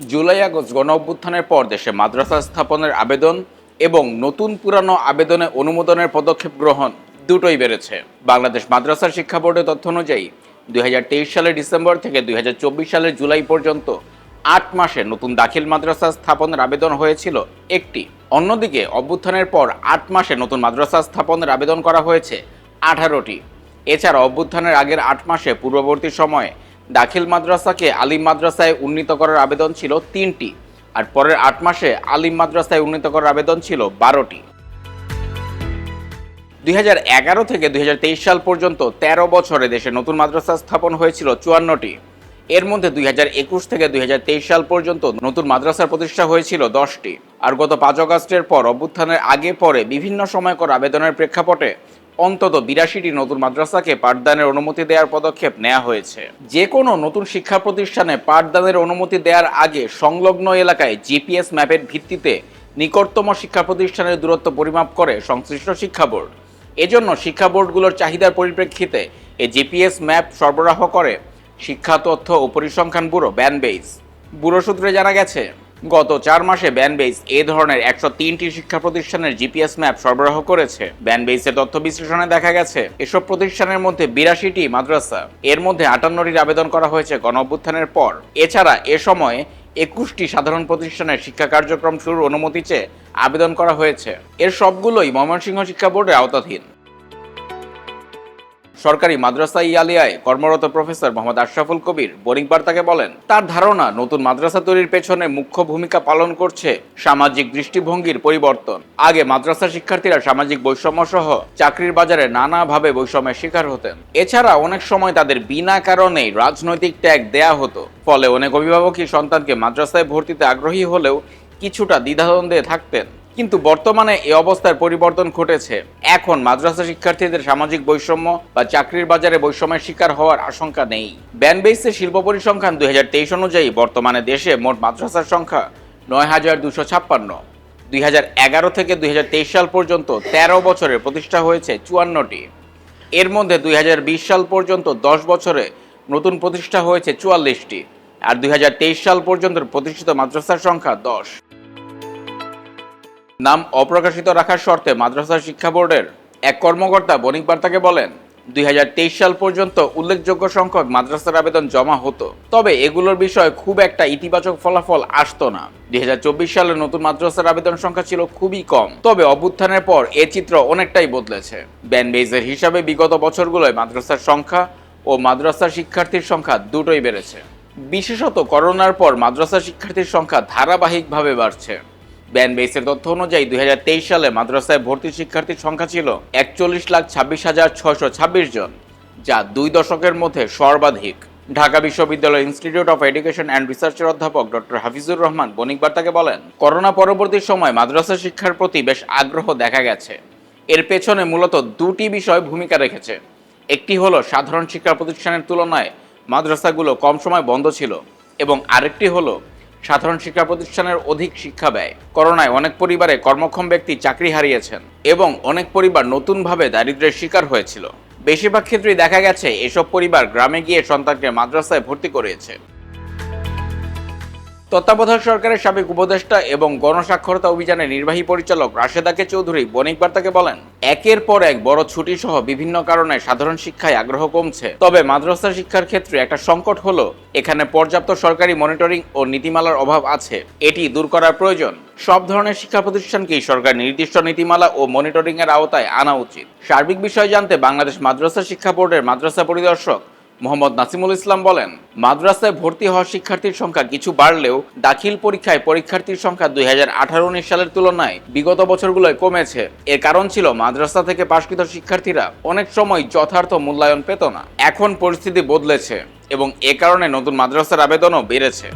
July August গণ অভ্যুত্থানের পর দেশে মাদ্রাসা স্থাপনের আবেদন এবং নতুন পুরানো আবেদনে অনুমোদনের পদক্ষেপ গ্রহণ দুটোই বেড়েছে। বাংলাদেশ মাদ্রাসা শিক্ষা বোর্ডের তথ্য অনুযায়ী, দুই হাজার তেইশ সালের ডিসেম্বর থেকে দুই হাজার চব্বিশ সালের জুলাই পর্যন্ত আট মাসে নতুন দাখিল মাদ্রাসা স্থাপনের আবেদন হয়েছিল একটি। অন্যদিকে, অভ্যুত্থানের পর আট মাসে নতুন মাদ্রাসা স্থাপনের আবেদন করা হয়েছে আঠারোটি। এছাড়া অভ্যুত্থানের আগের আট মাসে পূর্ববর্তী সময়ে দাখিল মাদ্রাসাকে আলিম মাদ্রাসায় উন্নীত করার আবেদন ছিল তিনটি, আর পরের আট মাসে আলিম মাদ্রাসায় উন্নীত করার আবেদন ছিল বারোটি। দুই থেকে দু হাজার তেইশ সাল পর্যন্ত ১৩ বছরে দেশে নতুন মাদ্রাসা স্থাপন হয়েছিল চুয়ান্নটি। এর মধ্যে দুই হাজার একুশ থেকে দুই হাজার তেইশ সাল পর্যন্ত নতুন মাদ্রাসার প্রতিষ্ঠা হয়েছিল দশটি। আর গত পাঁচ আগস্টের পর অভ্যুত্থানের আগে পরে বিভিন্ন সময় করা আবেদনের প্রেক্ষাপটে অন্তত বিরাশিটি নতুন মাদ্রাসাকে পাঠদানের অনুমতি দেওয়ার পদক্ষেপ নেওয়া হয়েছে। যে কোনো নতুন শিক্ষা প্রতিষ্ঠানে পাঠদানের অনুমতি দেওয়ার আগে সংলগ্ন এলাকায় জিপিএস ম্যাপের ভিত্তিতে নিকটতম শিক্ষা প্রতিষ্ঠানের দূরত্ব পরিমাপ করে সংশ্লিষ্ট শিক্ষা বোর্ড। এজন্য শিক্ষা বোর্ডগুলোর চাহিদার পরিপ্রেক্ষিতে এ জিপিএস ম্যাপ সরবরাহ করে শিক্ষা তথ্য ও পরিসংখ্যান ব্যুরো ব্যানবেইস ব্যুরো সূত্রে জানা গেছে গত চার মাসে ব্যানবেইস এ ধরনের একশো তিনটি শিক্ষা প্রতিষ্ঠানের জিপিএস ম্যাপ সরবরাহ করেছে। ব্যানবেইসের তথ্য বিশ্লেষণে দেখা গেছে, এসব প্রতিষ্ঠানের মধ্যে বিরাশিটি মাদ্রাসা, এর মধ্যে আটান্নটির আবেদন করা হয়েছে গণ অভ্যুত্থানের পর। এছাড়া এ সময় একুশটি সাধারণ প্রতিষ্ঠানের শিক্ষা কার্যক্রম শুরুর অনুমতি চেয়ে আবেদন করা হয়েছে। এর সবগুলোই ময়মনসিংহ শিক্ষা বোর্ডের আওতাধীন। সরকারি মাদ্রাসা ইয়ালিয়ায় কর্মরত প্রফেসর মোহাম্মদ আশরাফুল কবির বোরিং বার্তাকে বলেন, তার ধারণা নতুন মাদ্রাসা তৈরির পেছনে মুখ্য ভূমিকা পালন করছে সামাজিক দৃষ্টিভঙ্গির পরিবর্তন। আগে মাদ্রাসা শিক্ষার্থীরা সামাজিক বৈষম্য সহ চাকরির বাজারে নানাভাবে বৈষম্যের শিকার হতেন। এছাড়া অনেক সময় তাদের বিনা কারণেই রাজনৈতিক ট্যাগ দেয়া হতো। ফলে অনেক অভিভাবকই সন্তানকে মাদ্রাসায় ভর্তিতে আগ্রহী হলেও কিছুটা দ্বিধাদ্বন্দ্বে থাকতেন। কিন্তু বর্তমানে এ অবস্থার পরিবর্তন ঘটেছে। এখন মাদ্রাসা শিক্ষার্থীদের সামাজিক বৈষম্য বা চাকরির বাজারে বৈষম্যের শিকার হওয়ার আশঙ্কা নেই। ব্যানবেইসের শিল্প পরিসংখ্যান দুই অনুযায়ী বর্তমানে দেশে মোট মাদ্রাসার সংখ্যা নয় হাজার দুশো ছাপ্পান্ন। দুই হাজার এগারো থেকে দুই হাজার তেইশ সাল পর্যন্ত ১৩ বছরে প্রতিষ্ঠা হয়েছে চুয়ান্নটি। এর মধ্যে দুই হাজার বিশ সাল পর্যন্ত দশ বছরে নতুন প্রতিষ্ঠা হয়েছে চুয়াল্লিশটি। আর দুই হাজার তেইশ সাল পর্যন্ত প্রতিষ্ঠিত মাদ্রাসার সংখ্যা দশ। নাম অপ্রকাশিত রাখার শর্তে মাদ্রাসা শিক্ষা বোর্ডের এক কর্মকর্তা বণিক বার্তাকে বলেন, দুই হাজার তেইশ সাল পর্যন্ত উল্লেখযোগ্য সংখ্যক মাদ্রাসার আবেদন জমা হতো। তবে এগুলোর বিষয়ে খুব একটা ইতিবাচক ফলাফল আসতো না। দু হাজার চব্বিশ সালে নতুন মাদ্রাসার আবেদন সংখ্যা ছিল খুবই কম। তবে অভ্যুত্থানের পর এ চিত্র অনেকটাই বদলেছে। ব্যানবেইজের হিসাবে বিগত বছরগুলোয় মাদ্রাসার সংখ্যা ও মাদ্রাসা শিক্ষার্থীর সংখ্যা দুটোই বেড়েছে। বিশেষত করোনার পর মাদ্রাসা শিক্ষার্থীর সংখ্যা ধারাবাহিকভাবে বাড়ছে। ব্যানবেইসের তথ্য অনুযায়ী দু হাজার তেইশ সালে মাদ্রাসায় ভর্তি শিক্ষার্থীর সংখ্যা ছিল একচল্লিশ লাখ ছাব্বিশ হাজার ছয়শো ছাব্বিশ জন, যা দুই দশকের মধ্যে সর্বাধিক। ঢাকা বিশ্ববিদ্যালয় ইনস্টিটিউট অফ এডুকেশন অ্যান্ড রিসার্চের অধ্যাপক ডক্টর হাফিজুর রহমান বণিক বার্তাকে বলেন, করোনা পরবর্তী সময় মাদ্রাসা শিক্ষার প্রতি বেশ আগ্রহ দেখা গেছে। এর পেছনে মূলত দুটি বিষয় ভূমিকা রেখেছে। একটি হলো সাধারণ শিক্ষা প্রতিষ্ঠানের তুলনায় মাদ্রাসাগুলো কম সময় বন্ধ ছিল এবং আরেকটি হলো সাধারণ শিক্ষা প্রতিষ্ঠানের অধিক শিক্ষা ব্যয়। করোনায় অনেক পরিবারে কর্মক্ষম ব্যক্তি চাকরি হারিয়েছেন এবং অনেক পরিবার নতুনভাবে দারিদ্র্যের শিকার হয়েছিল। বেশিরভাগ ক্ষেত্রেই দেখা গেছে, এসব পরিবার গ্রামে গিয়ে সন্তানকে মাদ্রাসায় ভর্তি করিয়েছে। তত্ত্বাবধায়ক সরকারের সাবেক উপদেষ্টা এবং গণস্বাক্ষরতা অভিযানের নির্বাহী পরিচালক রাশেদাকে চৌধুরী বণিক বার্তাকে বলেন, একের পর এক বড় ছুটি সহ বিভিন্ন কারণে সাধারণ শিক্ষায় আগ্রহ কমছে। তবে মাদ্রাসা শিক্ষার ক্ষেত্রে একটা সংকট হলো, এখানে পর্যাপ্ত সরকারি মনিটরিং ও নীতিমালার অভাব আছে। এটি দূর করার প্রয়োজন। সব ধরনের শিক্ষা প্রতিষ্ঠানকেই সরকার নির্দিষ্ট নীতিমালা ও মনিটরিং এর আওতায় আনা উচিত। সার্বিক বিষয় জানতে বাংলাদেশ মাদ্রাসা শিক্ষা বোর্ডের মাদ্রাসা পরিদর্শক মোহাম্মদ নাসিমুল ইসলাম বলেন, মাদ্রাসায় ভর্তি হওয়া শিক্ষার্থীর সংখ্যা কিছু বাড়লেও দাখিল পরীক্ষায় পরীক্ষার্থীর সংখ্যা দুই হাজার আঠারো উনিশ সালের তুলনায় বিগত বছরগুলোয় কমেছে। এর কারণ ছিল মাদ্রাসা থেকে পাশকৃত শিক্ষার্থীরা অনেক সময় যথার্থ মূল্যায়ন পেত না। এখন পরিস্থিতি বদলেছে এবং এ কারণে নতুন মাদ্রাসার আবেদনও বেড়েছে।